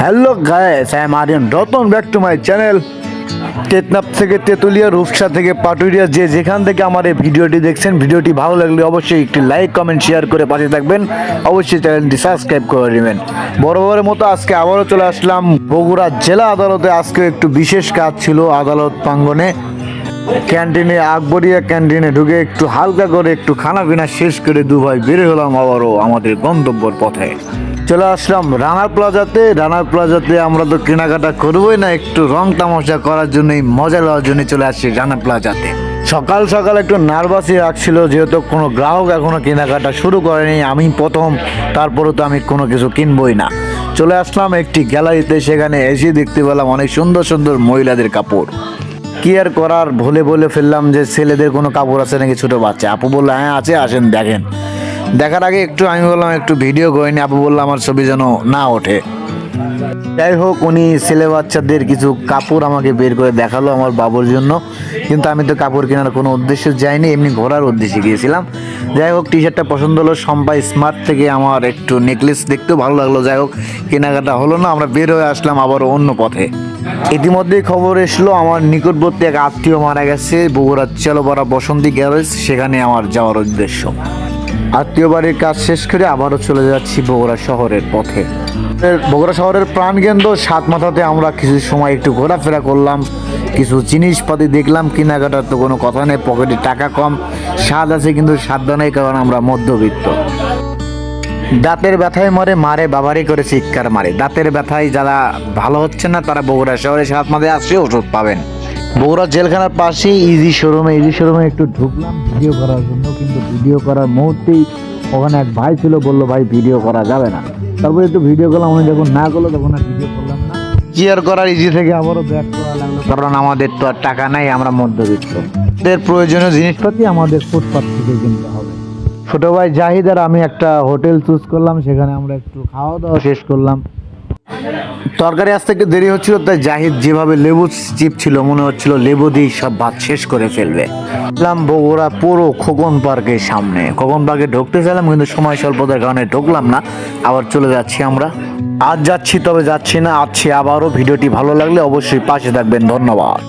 Hello guys I am Ariyan Ratan back to my channel Teknaf থেকে তেতুলিয়া, রূপসা থেকে পাটুরিয়া, যে যেখান থেকে আমার এই ভিডিওটি দেখছেন, ভিডিওটি ভালো লাগলে অবশ্যই একটি লাইক কমেন্ট শেয়ার করে পাশে থাকবেন। অবশ্যই চ্যানেলটি সাবস্ক্রাইব করে নেবেন। বরাবরের মতো আজকে আবারও চলে আসলাম বগুড়া জেলা আদালতে। আজকে একটু বিশেষ কাজ ছিল আদালত প্রাঙ্গনে ক্যান্টিনে, আকবরিয়া ক্যান্টিনে ঢুকে একটু হালকা করে একটু খানা পিনা শেষ করে দু ভাই বের হলাম আবারও আমাদের গন্তব্যর পথে। চলে আসলাম রানা প্লাজাতে। রানা প্লাজাতে আমরা তো কেনাকাটা করবোই না, একটু রং তামাশা করার জন্যই, মজা লওয়ার জন্য চলে আসছি রানা প্লাজাতে। সকাল সকাল একটু নার্ভাসই রাখছিল যেহেতু কোনো গ্রাহক এখনও কেনাকাটা শুরু করেনি, আমি প্রথম তারপরে তো আমি কোনো কিছু কিনবই না। চলে আসলাম একটি গ্যালারিতে, সেখানে এসে দেখতে পেলাম অনেক সুন্দর সুন্দর মহিলাদের কাপড়। কি আর করার ভুলে বলে ফেললাম যে ছেলেদের কোনো কাপড় আছে নাকি ছোটো বাচ্চা? আপু বলল হ্যাঁ আছে, আসেন, দেখেন। দেখার আগে একটু আমি বললাম, একটু ভিডিও করিনি, আপু বলল আমার ছবি যেন না ওঠে। যাই হোক, উনি ছেলে বাচ্চাদের কিছু কাপড় আমাকে বের করে দেখাল আমার বাবুর জন্য। কিন্তু আমি তো কাপড় কেনার কোনো উদ্দেশ্য যাইনি, এমনি ঘোরার উদ্দেশ্যে গিয়েছিলাম। যাই হোক টি শার্টটা পছন্দ হলো সম্পাই স্মার্ট থেকে আমার একটু নেকলেস দেখতেও ভালো লাগল। যাই হোক, কেনাকাটা হলো না, আমরা বের হয়ে আসলাম আবার অন্য পথে। ইতিমধ্যেই খবর এসলো, আমার নিকটবর্তী এক আত্মীয় মারা গেছে, বগুড়ার চেলোপাড়া বসন্তী গ্যারেজ, সেখানে আমার যাওয়ার উদ্দেশ্য। আত্মীয় বাড়ির কাজ শেষ করে আবারও চলে যাচ্ছি বগুড়া শহরের পথে। বগুড়া শহরের প্রাণকেন্দ্র সাত মাথাতে আমরা কিছু সময় একটু ঘোরাফেরা করলাম, কিছু জিনিসপাতি দেখলাম, কেনাকাটার তো কোনো কথা নেই, পকেটে টাকা কম, স্বাদ আছে কিন্তু নেই, কারণ আমরা মধ্যবিত্ত। দাঁতের ব্যথায় মরে মারে বাবারই করে চিৎকার মারে। দাঁতের ব্যথায় যারা ভালো হচ্ছে না, তারা বগুড়া শহরে সাত মাথায় আসলে ওষুধ পাবেন। বগুড়া জেলখানার পাশেই ইজি শোরুমে ইজি শোরুমে একটু ঢুকলাম ভিডিও করার জন্য, কিন্তু ভিডিও করার মুহূর্তেই ওখানে এক ভাই ছিল, বলল, ভাই ভিডিও করা যাবে না। তারপর একটু ভিডিও করলাম, উনি যখন না করল, তখন আর ভিডিও করলাম না। আর করার ইজি থেকে আবারও ব্যাক করা লাগল, কারণ আমাদের তো আর টাকা নাই, আমরা মধ্যবিত্ত। এদের প্রয়োজনীয় জিনিসপাতি আমাদের ফুটপাথ থেকে কিনতে হবে। ছোট ভাই জাহিদ আর আমি একটা হোটেল চুজ করলাম, সেখানে আমরা একটু খাওয়া দাওয়া শেষ করলাম। তরকারি আসতে দেরি হচ্ছিল, তাই জাহিদ যেভাবে লেবু চিপ ছিল, মনে হচ্ছিল লেবু দিয়ে সব ভাত শেষ করে ফেলবে। দেখলাম বগুড়া পুরো খোকন পার্কের সামনে। খোকন পার্কে ঢুকতে চাইলাম, কিন্তু সময় স্বল্পতার কারণে ঢুকলাম না। আবার চলে যাচ্ছি আমরা। আজ যাচ্ছি, তবে যাচ্ছি না, আছি আবারও। ভিডিওটি ভালো লাগলে অবশ্যই পাশে থাকবেন। ধন্যবাদ।